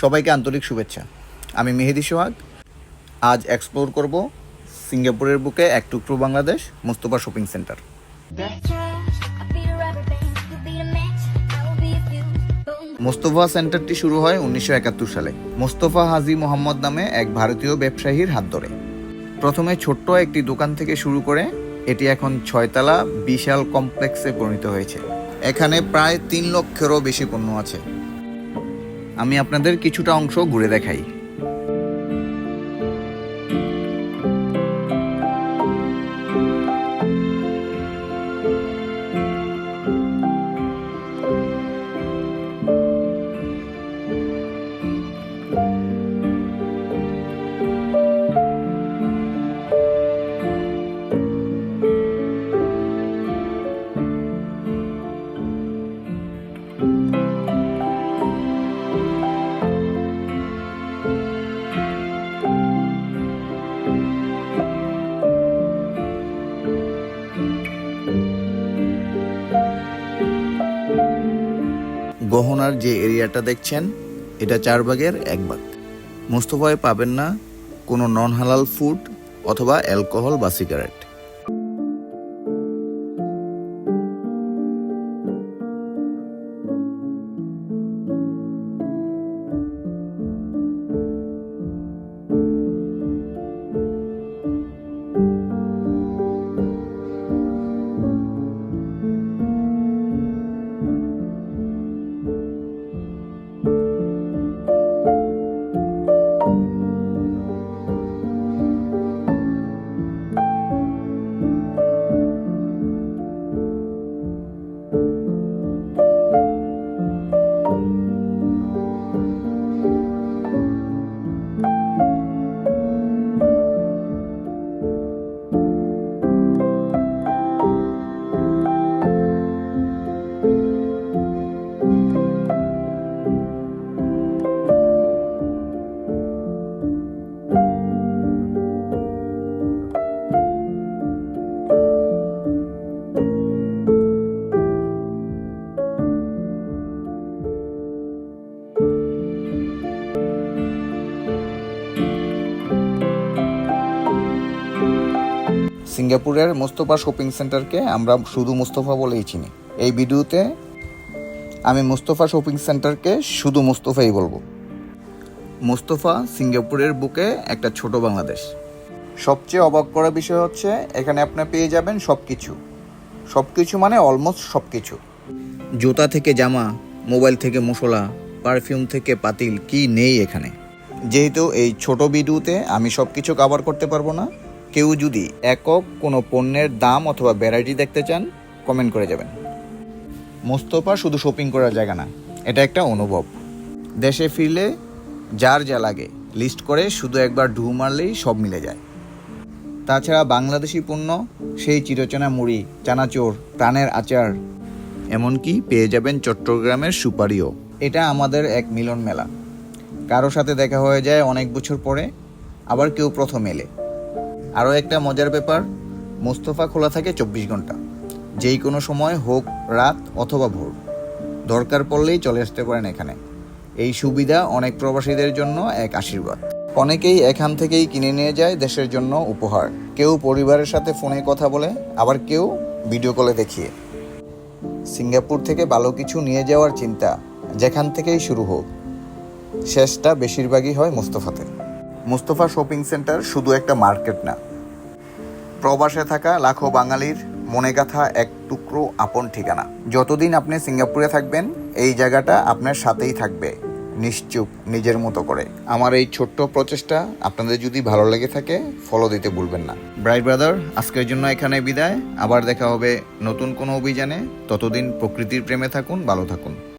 সবাইকে আন্তরিক শুভেচ্ছা। আমি মেহেদি সোহাগ। আজ এক্সপ্লোর করব সিঙ্গাপুরের বুকে এক টুকরো বাংলাদেশ, মোস্তফা শপিং সেন্টার। মোস্তফা সেন্টারটি শুরু হয় উনিশশো একাত্তর সালে। মোস্তফা হাজি মোহাম্মদ নামে এক ভারতীয় ব্যবসায়ীর হাত ধরে। প্রথমে ছোট্ট একটি দোকান থেকে শুরু করে এটি এখন ছয়তলা বিশাল কমপ্লেক্সে পরিণত হয়েছে। এখানে প্রায় তিন লক্ষেরও বেশি পণ্য আছে। আমি আপনাদের কিছুটা অংশ ঘুরে দেখাই। গহনার যে এরিয়াটা দেখছেন, এটা চার ভাগের এক ভাগ। মোস্তফায় পাবেন না কোনো নন হালাল ফুড অথবা অ্যালকোহল বা সিগারেট সিঙ্গাপুরের মোস্তফা শপিং সেন্টারকে আমরা শুধু মোস্তফা বলেই চিনি। এই ভিডিওতে আমি মোস্তফা শপিং সেন্টারকে শুধু মোস্তফাই বলব। মোস্তফা সিঙ্গাপুরের বুকে একটা ছোট বাংলাদেশ। সবচেয়ে অবাক করা বিষয় হচ্ছে, এখানে আপনি পেয়ে যাবেন সব কিছু সব কিছু মানে অলমোস্ট সব কিছু জুতা থেকে জামা, মোবাইল থেকে মশলা, পারফিউম থেকে পাতিল, কি নেই এখানে। যেহেতু এই ছোট ভিডিওতে আমি সব কিছু কভার করতে পারব না কেউ যদি একক কোনো পণ্যের দাম অথবা ভ্যারাইটি দেখতে চান কমেন্ট করে যাবেন। মোস্তফা শুধু শপিং করার জায়গা না, এটা একটা অনুভব। দেশে ফিরলে যার যা লাগে লিস্ট করে শুধু একবার ঢু মারলেই সব মিলে যায়। তাছাড়া বাংলাদেশি পণ্য, সেই চিরচেনা মুড়ি, চানাচোর, প্রাণের আচার, এমনকি পেয়ে যাবেন চট্টগ্রামের সুপারিও। এটা আমাদের এক মিলন মেলা। কারও সাথে দেখা হয়ে যায় অনেক বছর পরে, আবার কেউ প্রথম এলে। আরও একটা মজার ব্যাপার, মোস্তফা খোলা থাকে চব্বিশ ঘণ্টা। যেই কোনো সময় হোক, রাত অথবা ভোর। দরকার পড়লেই চলে আসতে পারেন এখানে। এই সুবিধা অনেক প্রবাসীদের জন্য এক আশীর্বাদ। অনেকেই এখান থেকেই কিনে নিয়ে যায় দেশের জন্য উপহার। কেউ পরিবারের সাথে ফোনে কথা বলে, আবার কেউ ভিডিও কলে দেখিয়ে। সিঙ্গাপুর থেকে ভালো কিছু নিয়ে যাওয়ার চিন্তা যেখান থেকেই শুরু হোক। শেষটা বেশিরভাগই হয় মোস্তফাতে। মোস্তফা শপিং সেন্টার শুধু একটা মার্কেট না প্রবাসে থাকা লাখো বাঙালির মনে গাথা এক টুকরো আপন ঠিকানা। যতদিন আপনি সিঙ্গাপুরে থাকবেন, এই জায়গাটা আপনার সাথেই থাকবে, নিশ্চুপ নিজের মতো করে। আমার এই ছোট্ট প্রচেষ্টা আপনাদের যদি ভালো লেগে থাকে ফলো দিতে ভুলবেন না। ব্রাইট ব্রাদার আজকের জন্য এখানে বিদায়। আবার দেখা হবে নতুন কোনো অভিযানে। ততদিন প্রকৃতির প্রেমে থাকুন, ভালো থাকুন।